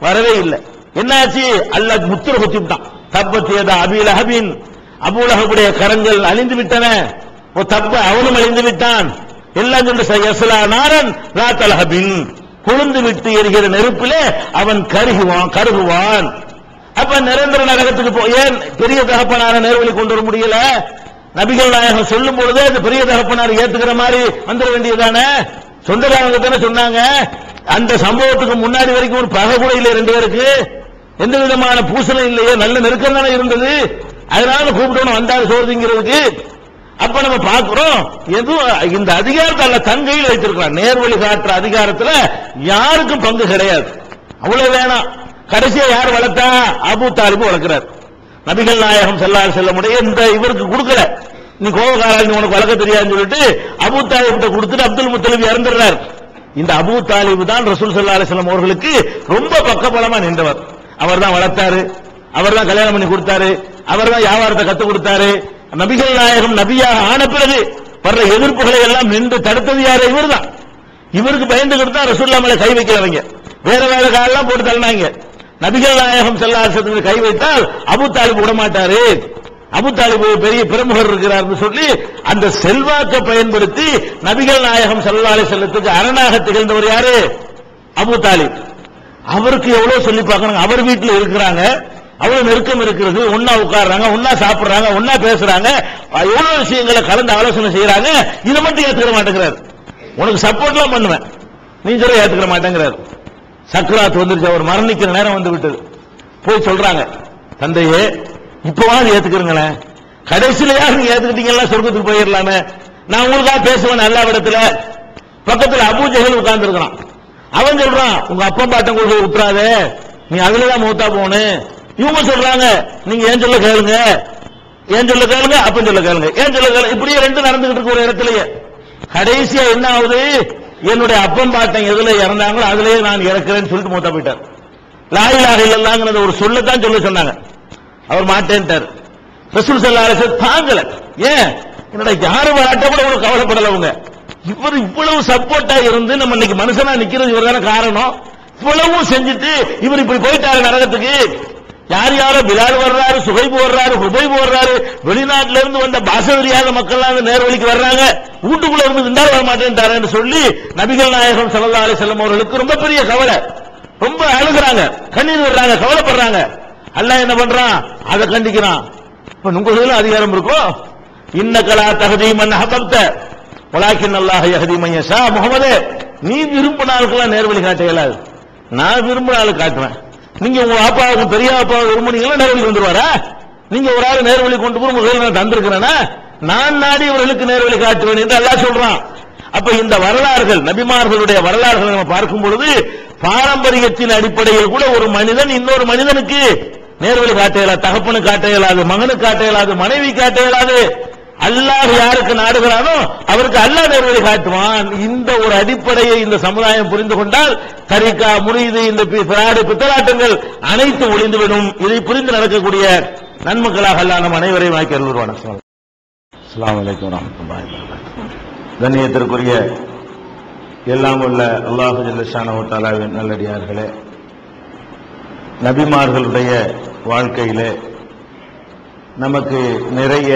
வரவே இல்லை. என்னாச்சு? அல்லாஹ் முத்திர குத்திவிட்டான் தப்பத்தியதா அபிலஹபின் அபில் கரங்கள் அழிந்து விட்டன. தப்ப அவனும் அழிந்து விட்டான். எல்லாம் சொல்லி நாரன் ராத்தலஹபின் கொழுந்து விட்டு எரிகிற நெருப்பிலே அவன் கருகுவான் கருகுவான். அப்ப நிரந்தர நரகத்துக்கு போ ஏன் பெரிய தகப்பனார நேர்வழி கொண்டு வர முடியல? நபிகள் நாயகம் சொல்லும் பொழுதே அந்த பெரிய தகப்பனார் ஏத்துக்கிற மாதிரி வந்துட வேண்டியதானே சொந்தக்காரங்க தானே சொன்னாங்க? அந்த சம்பவத்துக்கு முன்னாடி வரைக்கும் ஒரு பகை கூட இல்லை ரெண்டு பேருக்கு. எந்த விதமான பூசணம் இல்லையே நல்ல நெருக்கம் தானே இருந்தது. அதனால கூப்பிட்டோன்னு வந்தாரு சோதிங்கிறதுக்கு அப்ப நம்ம பார்க்கிறோம் எதுவும் இந்த அதிகாரத்தை அல்ல தங்கையில் வைத்திருக்கிறான் நேர்வழி காட்டுற அதிகாரத்துல யாருக்கும் பங்கு கிடையாது. அவ்வளவு வேணாம். கடைசியா யார் வளர்த்தா? அபு தாலிபு வளர்க்கிறார். நபிகள் நாயகம் செல்லார் செல்ல முடிய இந்த இவருக்கு கொடுக்கல. நீ கோபக்காரா உனக்கு வளர்க்க தெரியாதுன்னு சொல்லிட்டு அபு தாலிபிட்ட கொடுத்துட்டு அப்துல் முத்தலிப் இறந்துடுறாரு. இந்த அபு தாலிபு தான் ரசூல் சல்லா அலிஸ்லாம் அவர்களுக்கு ரொம்ப பக்கபலமா நின்றவர். அவர் தான் வளர்த்தாரு. அவர் தான் கல்யாணம் பண்ணி கொடுத்தாரு. அவர் தான் வியாபாரத்தை கத்துக் கொடுத்தாரு. நபிகள் நாயகம் நபியாக ஆன பிறகு வர்ற எதிர்ப்புகளை எல்லாம் நின்று தடுத்தது யாரு? இவர்தான் இவருக்கு பயந்துகிட்டு தான் ரசூல்லா மேல கை வைக்கிறவங்க. வேற வேற காலெல்லாம் போட்டு தள்ளினாங்க. நபிகள் நாயகம் செல்லாசத்துக்கு கை வைத்தால் அபு தாலிப் விட மாட்டாரு அபுதாலிபு ஒரு பெரிய பிரமுகர் இருக்கிறார் சொல்லி அந்த செல்வாக்கை பயன்படுத்தி நபிகள் நாயகம் செல்லாலை செல்லத்துக்கு அரணாக திகழ்ந்தவர் யாரு? அபு தாலிப். அவருக்கு எவ்வளவு சொல்லி பார்க்கணும் அவர் வீட்டில் இருக்கிறாங்க. அவ்வளவு நெருக்கம் இருக்கிறது. ஒன்னா உட்கார்றாங்க ஒன்னா சாப்பிடுறாங்க ஒன்னா பேசுறாங்க. எவ்வளவு விஷயங்களை கலந்து ஆலோசனை செய்யறாங்க? இதை மட்டும் ஏத்துக்கிற மாட்டேங்கிறார். உனக்கு சப்போர்ட்லாம் பண்ணுவேன். நீ சொல்ல ஏத்துக்கிற மாட்டேங்கிறார். சக்கராத் வந்துருச்சு. அவர் மரணிக்கிற நேரம் வந்து விட்டது. போய் சொல்றாங்க தந்தையே இப்பவாது ஏத்துக்கிறீங்களேன் யாரு நீங்க ஏத்துக்கிட்டீங்கன்னா சொர்க்கத்துக்கு போயிடலாமே. நான் உங்களுக்காக பேசுவேன் நல்ல இடத்துல பக்கத்துல அபூ உட்கார்ந்து இருக்கிறான். அவன் சொல்றான் உங்க அப்பா பாட்டம் கொண்டு விட்டுறாத நீ அதுலதான் மூத்தா போனு இவங்க சொல்றாங்க நீங்க ஏன் சொல்ல கேளுங்க? ஏன் சொல்ல கேளுங்க? அப்பன் சொல்ல கேளுங்க. ஏன் சொல்ல கேளுங்க இப்படியே ரெண்டு நடந்துகிட்டு இருக்கு ஒரு இடத்துலயே. கடைசியா என்ன ஆகுது? என்னுடைய அப்பன் பாட்டன் எதுல இறந்தாங்களோ அதுலயே நான் இறக்குறேன்னு சொல்லிட்டு மூத்தா போயிட்டார் லாயிலாக இல்லல்லாங்கிறத ஒரு சொல்லத்தான் சொல்ல சொன்னாங்க. அவர் மாட்டேன்ட்டார். ரசூல் சல்லா அலிஸ்லாம் தாங்கல. ஏன்? என்னடா யாரு வராட்ட கூட ஒரு கவலைப்படல அவங்க? இவர் இவ்வளவு சப்போர்ட்டா இருந்து நம்ம இன்னைக்கு மனுஷனா நிக்கிறது இவர் தானே காரணம். இவ்வளவும் செஞ்சுட்டு இவர் இப்படி போயிட்டாரு நரகத்துக்கு. யார் யாரோ பிலால் வர்றாரு சுகைபு வர்றாரு ஹுதை வர்றாரு வெளிநாட்டுல இருந்து வந்த பாச தெரியாத மக்கள் எல்லாம் நேர்வழிக்கு வர்றாங்க. வீட்டுக்குள்ள இருந்து இருந்தாலும் வர மாட்டேன்ட்டாருன்னு சொல்லி நபிகள் நாயகம் ஸல்லல்லாஹு அலைஹி அவர்களுக்கு ரொம்ப பெரிய கவலை. ரொம்ப அழுகுறாங்க. கண்ணீர் விடுறாங்க. கவலைப்படுறாங்க. அல்லாஹ் என்ன பண்றான்? அதை கண்டிக்கிறான். இப்ப உங்க கையில அதிகாரம் இருக்கோ? இன்னக்கலா கலா மன் ஹபப்த. வலாக்கின் அல்லாஹ் யஹதி மையஷா முகமது முகமதே நீ விரும்பினாலுக்கெல்லாம் நேர்வழி காட்ட இயலாது. நான் விரும்பினாலும் காட்டுவேன். நீங்க உங்க அப்பாவுக்கும் பெரிய அப்பாவுக்கு விரும்புனீங்களா நேர்வழி வந்துருவாரா? நீங்க ஒரு ஆள் நேர்வழி கொண்டு போய் உங்க நான் தந்திருக்கிறேன்னா நான் நாடி இவர்களுக்கு நேர்வழி காட்டுவேன் என்று அல்லாஹ் சொல்றான். அப்ப இந்த வரலாறுகள் நபிமார்களுடைய வரலாறுகள் நம்ம பார்க்கும் பொழுது பாரம்பரியத்தின் அடிப்படையில் கூட ஒரு மனிதன் இன்னொரு மனிதனுக்கு நேர்வழி காட்ட இயலாது தகப்பனு காட்ட இயலாது மகனுக்கு காட்ட இயலாது மனைவி காட்ட இயலாது. அல்லாஹ் யாருக்கு நாடுகிறானோ அவருக்கு அல்லாஹ் நேர்வழி காட்டுவான். இந்த ஒரு அடிப்படையை இந்த சமுதாயம் புரிந்து கொண்டால் தரிக்கா முறிது இந்த பிராடு பித்தலாட்டங்கள் அனைத்தும் ஒளிந்துவிடும். இதை புரிந்து நடக்கக்கூடிய நன்மக்களாக அல்லா நம் அனைவரையும் ஆக்கி அருள்வான அஸ்லாம் வலைக்கம் வரமத்துல்லாஹி கண்ணியத்திற்குரிய எல்லாம் உள்ள அல்லாஹு ஜல்லஷான தாலாவின் நல்லடியார்களே நபிமார்களுடைய வாழ்க்கையிலே நமக்கு நிறைய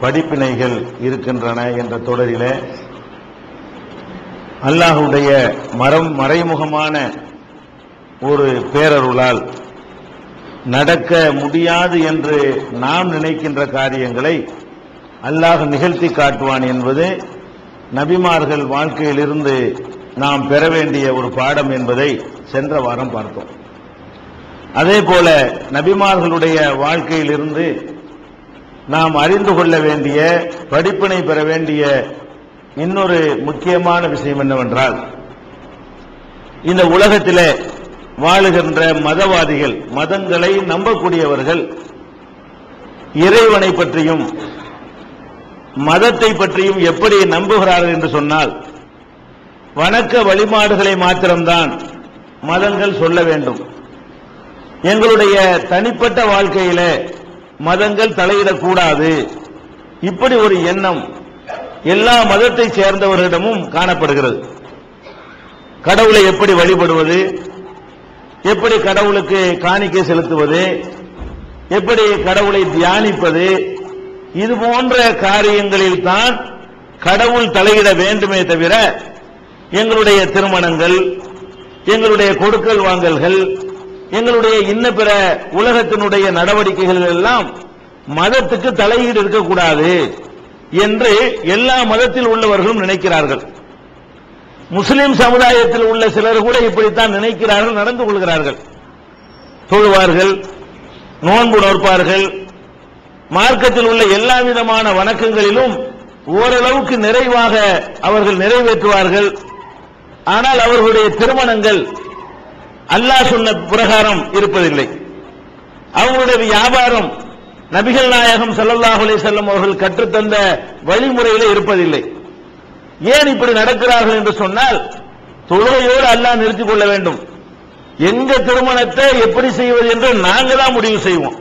படிப்பினைகள் இருக்கின்றன என்ற தொடரிலே அல்லாஹுடைய மரம் மறைமுகமான ஒரு பேரருளால் நடக்க முடியாது என்று நாம் நினைக்கின்ற காரியங்களை அல்லாஹ் நிகழ்த்தி காட்டுவான் என்பது நபிமார்கள் வாழ்க்கையிலிருந்து நாம் பெற வேண்டிய ஒரு பாடம் என்பதை சென்ற வாரம் பார்த்தோம். அதே போல நபிமார்களுடைய வாழ்க்கையிலிருந்து நாம் அறிந்து கொள்ள வேண்டிய படிப்பினை பெற வேண்டிய இன்னொரு முக்கியமான விஷயம் என்னவென்றால் இந்த உலகத்தில் வாழுகின்ற மதவாதிகள் மதங்களை நம்பக்கூடியவர்கள் இறைவனை பற்றியும் மதத்தை பற்றியும் எப்படி நம்புகிறார்கள் என்று சொன்னால் வணக்க வழிபாடுகளை மாத்திரம்தான் மதங்கள் சொல்ல வேண்டும். எங்களுடைய தனிப்பட்ட வாழ்க்கையில மதங்கள் தலையிடக்கூடாது. இப்படி ஒரு எண்ணம் எல்லா மதத்தை சேர்ந்தவர்களிடமும் காணப்படுகிறது. கடவுளை எப்படி வழிபடுவது? எப்படி கடவுளுக்கு காணிக்கை செலுத்துவது? எப்படி கடவுளை தியானிப்பது? இது போன்ற காரியங்களில் தான் கடவுள் தலையிட வேண்டுமே தவிர எங்களுடைய திருமணங்கள் எங்களுடைய கொடுக்கல் வாங்கல்கள் எங்களுடைய இன்ன பிற உலகத்தினுடைய நடவடிக்கைகள் எல்லாம் மதத்துக்கு தலையீடு இருக்கக்கூடாது என்று எல்லா மதத்தில் உள்ளவர்களும் நினைக்கிறார்கள். முஸ்லிம் சமுதாயத்தில் உள்ள சிலர் கூட இப்படித்தான் நினைக்கிறார்கள் நடந்து கொள்கிறார்கள். தொழுவார்கள் நோன்பு நோற்பார்கள் மார்க்கத்தில் உள்ள எல்லா விதமான வணக்கங்களிலும் ஓரளவுக்கு நிறைவாக அவர்கள் நிறைவேற்றுவார்கள். ஆனால் அவர்களுடைய திருமணங்கள் அல்லாஹ் சொன்ன பிரகாரம் இருப்பதில்லை. அவங்களுடைய வியாபாரம் நபிகள் நாயகம் ஸல்லல்லாஹு செல்லும் வஸல்லம் அவர்கள் கற்றுத்தந்த வழிமுறையிலே இருப்பதில்லை. ஏன் இப்படி நடக்கிறார்கள் என்று சொன்னால் தொழுகையோடு அல்லாஹ் நிறுத்திக் கொள்ள வேண்டும். எங்க திருமணத்தை எப்படி செய்வது என்று நாங்கள் தான் முடிவு செய்வோம்.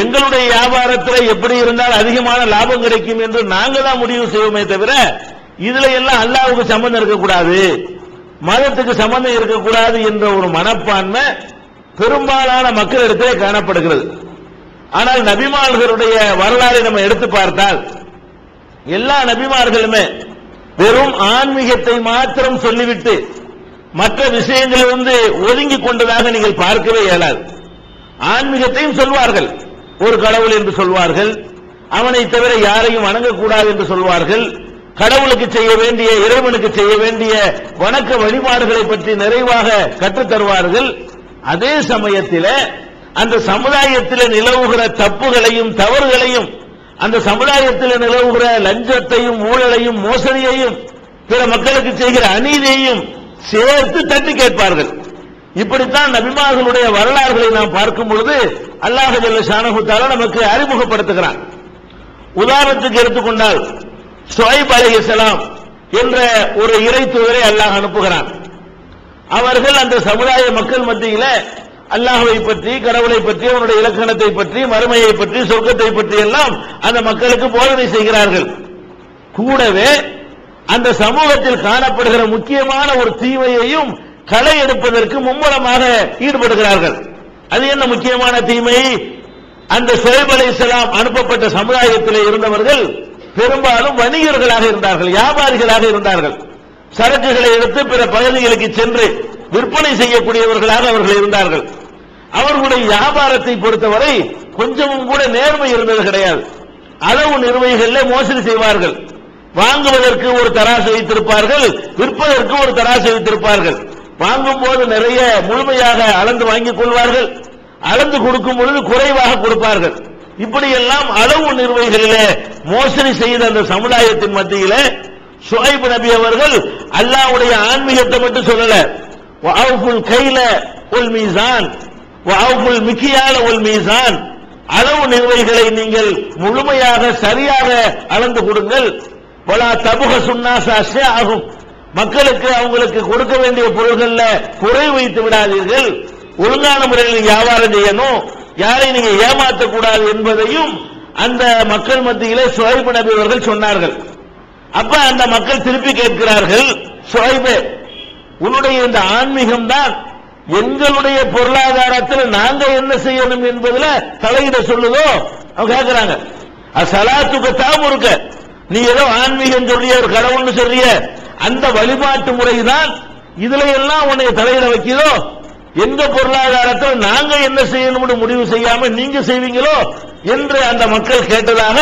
எங்களுடைய வியாபாரத்தில் எப்படி இருந்தால் அதிகமான லாபம் கிடைக்கும் என்று நாங்கள் தான் முடிவு செய்வோமே தவிர இதுல எல்லாம் அல்லாவுக்கு சம்பந்தம் இருக்கக்கூடாது. மதத்துக்கு சம்பந்தம் இருக்கக்கூடாது என்ற ஒரு மனப்பான்மை பெரும்பாலான மக்களிடத்திலே காணப்படுகிறது. ஆனால் நபிமார்களுடைய வரலாறை நம்ம எடுத்து பார்த்தால் எல்லா நபிமார்களுமே வெறும் ஆன்மீகத்தை மாத்திரம் சொல்லிவிட்டு மற்ற விஷயங்களிலிருந்து ஒதுங்கி கொண்டதாக நீங்கள் பார்க்கவே இயலாது. ஆன்மீகத்தையும் சொல்வார்கள். ஒரு கடவுள் என்று சொல்வார்கள். அவனை தவிர யாரையும் வணங்கக்கூடாது என்று சொல்வார்கள். கடவுளுக்கு செய்ய வேண்டிய இறைவனுக்கு செய்ய வேண்டிய வணக்க வழிபாடுகளை பற்றி நிறைவாக கற்றுத் தருவார்கள். அதே சமயத்தில் அந்த சமுதாயத்தில் நிலவுகிற தப்புகளையும் தவறுகளையும் அந்த சமுதாயத்தில் நிலவுகிற லஞ்சத்தையும் ஊழலையும் மோசடியையும் பிற மக்களுக்கு செய்கிற அநீதியையும் சேர்த்து தட்டி கேட்பார்கள். இப்படித்தான் நபிமார்களுடைய வரலாறுகளை நாம் பார்க்கும் பொழுது அல்லாஹ் சானகுத்தால நமக்கு அறிமுகப்படுத்துகிறான். உதாரணத்துக்கு எடுத்துக்கொண்டால் சுவைப் அலைஹிஸ்ஸலாம் என்ற ஒரு இறை தூதரை அல்லாஹ் அனுப்புகிறான். அவர்கள் அந்த சமுதாய மக்கள் மத்தியில் அல்லாஹுவை பற்றி கடவுளை பற்றி அவனுடைய இலக்கணத்தை பற்றி மறுமையை பற்றி சொர்க்கத்தை பற்றி எல்லாம் அந்த மக்களுக்கு போதனை செய்கிறார்கள். கூடவே அந்த சமூகத்தில் காணப்படுகிற முக்கியமான ஒரு தீமையையும் களை எடுப்பதற்கு மும்முரமாக ஈடுபடுகிறார்கள். அது என்ன முக்கியமான தீமை? அந்த சுயப் அனுப்பப்பட்ட சமுதாயத்தில் இருந்தவர்கள் பெரும்பாலும் வணிகர்களாக இருந்தார்கள் வியாபாரிகளாக இருந்தார்கள். சரக்குகளை எடுத்து பிற பகுதிகளுக்கு சென்று விற்பனை செய்யக்கூடியவர்களாக அவர்கள் இருந்தார்கள். அவர்களுடைய வியாபாரத்தை பொறுத்தவரை கொஞ்சமும் கூட நேர்மை இருந்தது கிடையாது. அளவு நிர்வகிகளில் மோசடி செய்வார்கள். வாங்குவதற்கு ஒரு தராசு வைத்திருப்பார்கள் விற்பதற்கு ஒரு தராசு வைத்திருப்பார்கள். வாங்கும் போது நிறைய முழுமையாக அளந்து வாங்கிக் கொள்வார்கள். அளந்து கொடுக்கும் பொழுது குறைவாக கொடுப்பார்கள். இப்படியெல்லாம் அளவு நிர்வகிகளிலே மோசடி செய்த அந்த சமுதாயத்தின் மத்தியிலே சுஹைப் நபி அவர்கள் அல்லாவுடைய ஆன்மீகத்தை மட்டும் சொல்லல. வஅஃபுல் கைல உல் மீசான் வஅஃபுல் மிக்கியால உல் மீசான். அளவு நிர்வகிகளை நீங்கள் முழுமையாக சரியாக அளந்து கொடுங்கள். வலா தபுக சுன்னாச ஆகும் மக்களுக்கு அவங்களுக்கு கொடுக்க வேண்டிய பொருள்கள்ல குறை வைத்து விடாதீர்கள். ஒழுங்கான முறையில் வியாபாரம் செய்யணும். யாரை நீங்க ஏமாற்றக்கூடாது என்பதையும் அந்த மக்கள் மத்தியிலே சுவைபு நபி அவர்கள் சொன்னார்கள். அப்ப அந்த மக்கள் திருப்பி கேட்கிறார்கள் சுவைபே உன்னுடைய இந்த ஆன்மீகம் தான் எங்களுடைய பொருளாதாரத்தில் நாங்க என்ன செய்யணும் என்பதுல தலையிட சொல்லுதோ? அவங்க கேட்கிறாங்க அது சலாத்துக்கு தாம் இருக்க நீ ஏதோ ஆன்மீகம் சொல்றிய ஒரு கடவுள்னு சொல்றிய அந்த வழிபாட்டு முறை தான் இதுல எல்லாம் உன்னை தலையிட வைக்குதோ? எந்த பொருளாதாரத்தில் நாங்க என்ன செய்யணும்னு முடிவு செய்யாம நீங்க செய்வீங்களோ என்று அந்த மக்கள் கேட்டதாக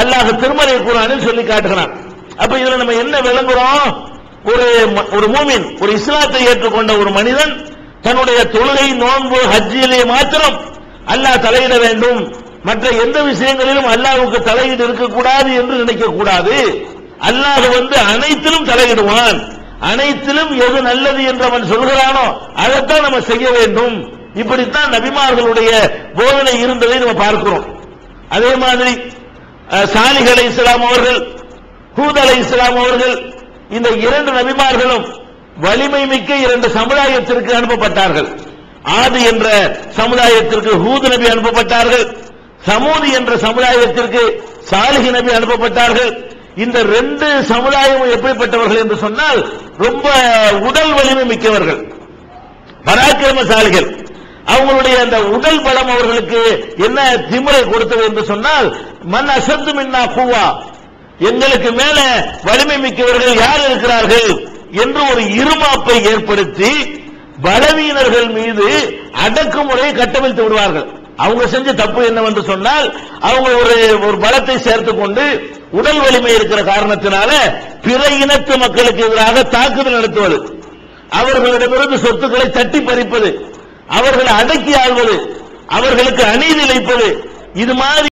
அல்லாஹ் திருமலை குரானில் சொல்லி காட்டுகிறான். அப்ப இதுல நம்ம என்ன விளங்குறோம்? ஒரு ஒரு மூமின் ஒரு இஸ்லாத்தை ஏற்றுக்கொண்ட ஒரு மனிதன் தன்னுடைய தொழுகை நோன்பு ஹஜ்ஜிலே மாத்திரம் அல்லாஹ் தலையிட வேண்டும். மற்ற எந்த விஷயங்களிலும் அல்லாஹுக்கு தலையீடு இருக்கக்கூடாது என்று நினைக்க கூடாது அல்லாஹ் வந்து அனைத்திலும் தலையிடுவான். அனைத்திலும் எது நல்லது என்று அவன் சொல்கிறானோ அதைத்தான் நம்ம செய்ய வேண்டும். இப்படித்தான் நபிமார்களுடைய போதனை இருந்ததை நம்ம பார்க்கிறோம். அதே மாதிரி சாலிஹ் அலை இஸ்லாம் அவர்கள் ஹூத் அலை இஸ்லாம் அவர்கள் இந்த இரண்டு நபிமார்களும் வலிமை மிக்க இரண்டு சமுதாயத்திற்கு அனுப்பப்பட்டார்கள். ஆது என்ற சமுதாயத்திற்கு ஹூத் நபி அனுப்பப்பட்டார்கள். சமூதி என்ற சமுதாயத்திற்கு சாலிஹ் நபி அனுப்பப்பட்டார்கள். இந்த ரெண்டு சமுதாயமும் எப்படிப்பட்டவர்கள் என்று சொன்னால் ரொம்ப உடல் வலிமை மிக்கவர்கள். பராக்கிரமசாலிகள். அவங்களுடைய அந்த உடல் பலம் அவர்களுக்கு என்ன திமிரை கொடுத்தது என்று சொன்னால் மண் அசத்து மின்னா பூவா எங்களுக்கு மேல வலிமை மிக்கவர்கள் யார் இருக்கிறார்கள் என்று ஒரு இருமாப்பை ஏற்படுத்தி பலவீனர்கள் மீது அடக்குமுறையை கட்டமைத்து விடுவார்கள். அவங்க செஞ்ச தப்பு என்னவென்று சொன்னால் அவங்க ஒரு ஒரு பலத்தை சேர்த்துக் கொண்டு உடல் வலிமை இருக்கிற காரணத்தினால பிற இனத்து மக்களுக்கு எதிராக தாக்குதல் நடத்துவது அவர்களிடமிருந்து சொத்துக்களை தட்டி பறிப்பது அவர்களை அடக்கி ஆள்வது அவர்களுக்கு அநீதி இழைப்பது இது மாதிரி